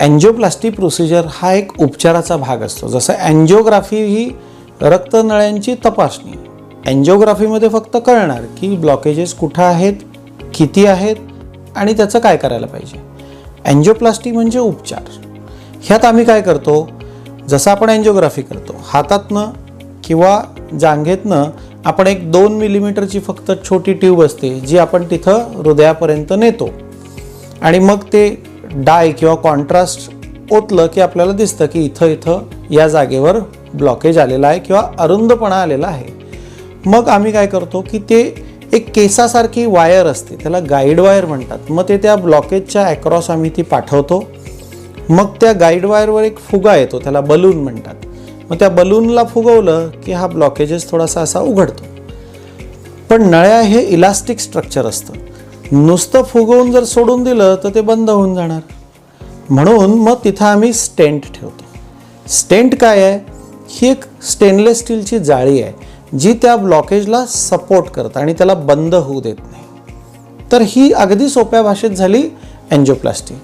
Angioplasty procedure हा एक उपचाराचा भाग असतो. जसं अँजिओग्राफी ही रक्तनळ्यांची तपासणी. अँजिओग्राफीमध्ये फक्त कळणार की ब्लॉकेजेस कुठं आहेत किती आहेत आणि त्याचं काय करायला पाहिजे. अँजिओप्लास्टी म्हणजे उपचार. ह्यात आम्ही काय करतो? जसं आपण अँजिओग्राफी करतो हातातनं किंवा जांघेतनं आपण एक दोन मिलीमीटरची फक्त छोटी ट्यूब असते जी आपण तिथं हृदयापर्यंत नेतो. आणि मग ते डाय किंवा कॉन्ट्रास्ट ओतलं की आपल्याला दिसतं की इथं इथं या जागेवर ब्लॉकेज आलेला आहे किंवा अरुंदपणा आलेला आहे. मग आम्ही काय करतो की ते एक केसासारखी वायर असते त्याला गाईड वायर म्हणतात. मग ते त्या ब्लॉकेजच्या ॲक्रॉस आम्ही ती पाठवतो. मग त्या गाईड वायरवर एक फुगा येतो त्याला बलून म्हणतात. मग त्या बलूनला फुगवलं की हा ब्लॉकेजेस थोडासा असा उघडतो. पण नळ्या हे इलास्टिक स्ट्रक्चर असतं. नुसतं फुगवून जर सोडून दिलं तर ते बंद होऊन जाणार. म्हणून मग तिथं आम्ही स्टेंट ठेवतो. स्टेंट काय आहे? ही एक स्टेनलेस स्टीलची जाळी आहे जी त्या ब्लॉकेजला सपोर्ट करतं आणि त्याला बंद होऊ देत नाही. तर ही अगदी सोप्या भाषेत झाली अँजिओप्लास्टी